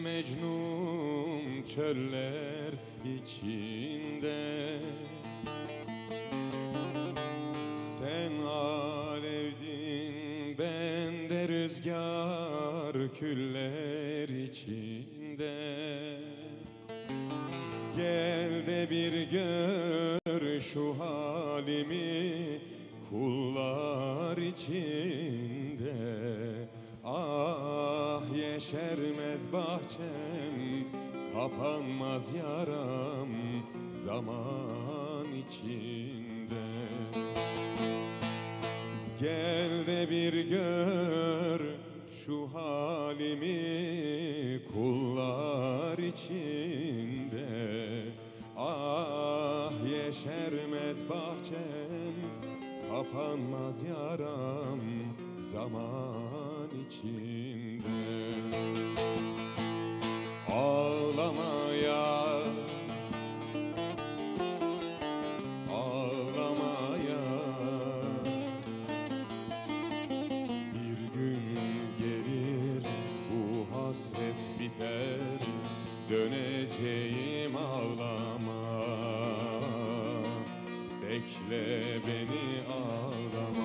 Mecnun çöller içinde. Sen alevdin ben de rüzgar küller içinde. Gel de bir gör şu halimi kullar içinde. Ah yeşermez bahçem kapanmaz yaram zaman içinde. Gel de bir gör şu halimi kullar içinde. Ah yeşermez bahçem kapanmaz yaram zaman içinde. Ağlamaya Ağlamaya. Bir gün gelir bu hasret biter Döneceğim ağlama. Bekle beni ağlama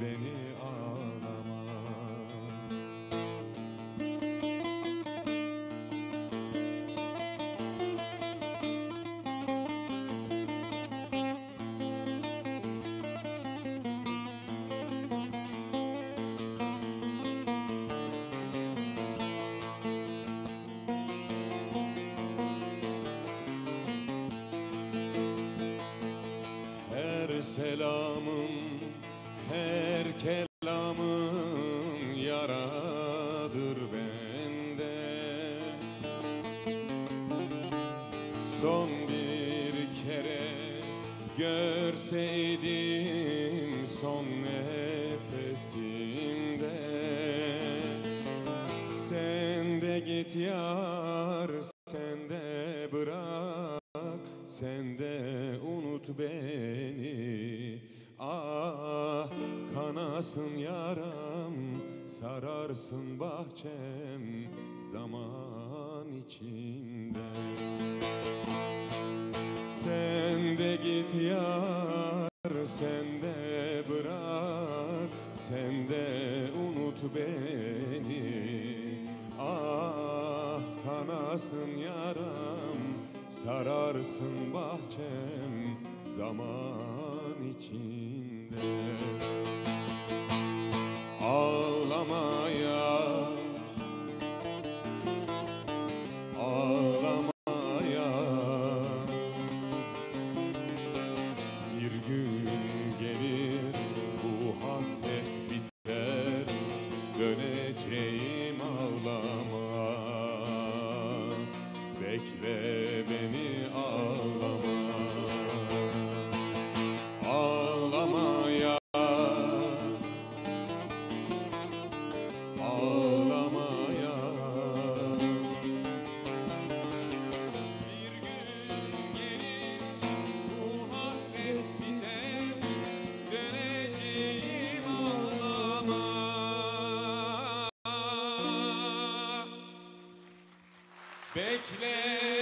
beni ağlama. Her selamım, her kelamım yaradır bende. Son bir kere görseydim son nefesimde. Sen de git yar, sen de bırak sen de unut beni Ah kanasın yaram Sararsın bahçem Zaman içinde. Sen de git yar Sen de bırak Sen de unut beni. Ah kanasın yaram Sararsın bahçem zaman içinde Bekle